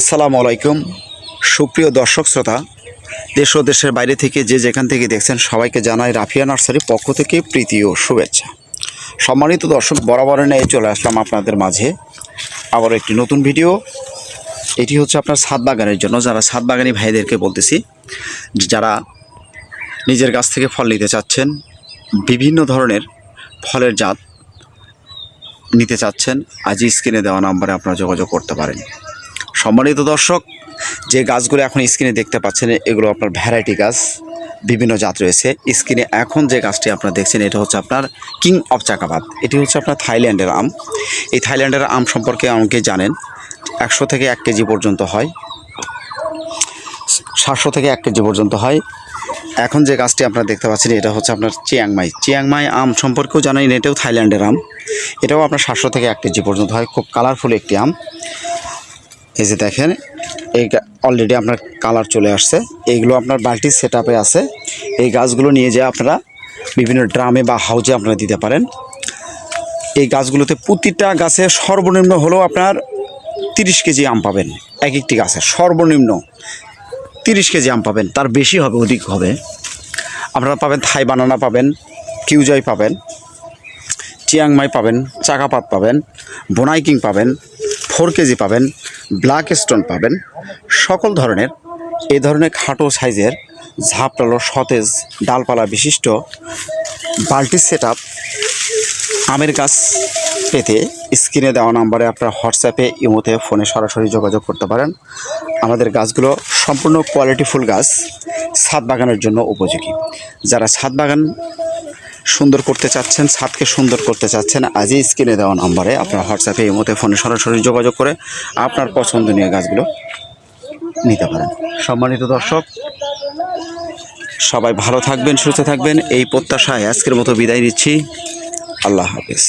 আসসালামু আলাইকুম। সুপ্রিয় দর্শক শ্রোতা, দেশ ও দেশের বাইরে থেকে যে যেখান থেকে দেখছেন সবাইকে জানাই রাফিয়া নার্সারির পক্ষ থেকে প্রীতি ও শুভেচ্ছা। সম্মানিত দর্শক বরাবরের নিয়ে চলে আসলাম আপনাদের মাঝে আবার একটি নতুন ভিডিও। এটি হচ্ছে আপনার ছাদ বাগানের জন্য, যারা ছাদ বাগানি ভাইদেরকে বলতেছি, যারা নিজের গাছ থেকে ফল নিতে চাচ্ছেন, বিভিন্ন ধরনের ফলের জাত নিতে চাচ্ছেন, আজই স্ক্রিনে দেওয়া নাম্বারে আপনারা যোগাযোগ করতে পারেন। সম্মানিত দর্শক, যে গাছগুলো এখন স্ক্রিনে দেখতে পাচ্ছেন, এগুলো আপনার ভ্যারাইটি গাছ, বিভিন্ন জাত রয়েছে। স্ক্রিনে এখন যে গাছটি আপনারা দেখছেন, এটা হচ্ছে আপনার কিং অফ চাকাবাদ। এটি হচ্ছে আপনার থাইল্যান্ডের আম। এই থাইল্যান্ডের আম সম্পর্কে অনেকে জানেন, একশো থেকে এক কেজি পর্যন্ত হয়। সাতশো থেকে এক কেজি পর্যন্ত হয়। এখন যে গাছটি আপনারা দেখতে পাচ্ছেন, এটা হচ্ছে আপনার চিয়াংমাই। চিয়াংমাই আম সম্পর্কেও জানেন, এটাও থাইল্যান্ডের আম। এটাও আপনার সাতশো থেকে এক কেজি পর্যন্ত হয়। খুব কালারফুল একটি আম। এই যে দেখেন এই অলরেডি আপনার কালার চলে আসছে। এইগুলো আপনার বালতির সেট আছে। এই গাছগুলো নিয়ে যেয়ে আপনারা বিভিন্ন ড্রামে বা হাউজে আপনারা দিতে পারেন। এই গাছগুলোতে প্রতিটা গাছে সর্বনিম্ন হলেও আপনার তিরিশ কেজি আম পাবেন। এক একটি গাছে সর্বনিম্ন তিরিশ কেজি আম পাবেন। তার বেশি হবে, অধিক হবে। আপনারা পাবেন থাই বানানা পাবেন কিউজয় পাবেন, চিয়াংমাই পাবেন, চাকাপাত পাবেন বোনাইকিং পাবেন ফোর কেজি পাবেন, ব্ল্যাক স্টোন পাবেন। সকল ধরনের এই ধরনের খাটো সাইজের ঝাপটালো সতেজ ডালপালা বিশিষ্ট বাল্টি সেট আমের গাছ পেতে স্ক্রিনে দেওয়া নাম্বারে আপনারা হোয়াটসঅ্যাপে ইমোতে, ফোনে সরাসরি যোগাযোগ করতে পারেন। আমাদের গাছগুলো সম্পূর্ণ কোয়ালিটিফুল গাছ, ছাদ বাগানের জন্য উপযোগী। যারা ছাদ বাগান সুন্দর করতে চাচ্ছেন ছাদকে সুন্দর করতে চাচ্ছেন আজই স্ক্রিনে দেওয়া নম্বরে আপনার হোয়াটসঅ্যাপে এই মতে ফোনে সরাসরি যোগাযোগ করে আপনার পছন্দনীয় গাছগুলো নিতে পারেন। সম্মানিত দর্শক সবাই ভালো থাকবেন সুস্থ থাকবেন এই প্রত্যাশায় আজকের মতো বিদায় নিচ্ছি। আল্লাহ হাফেজ।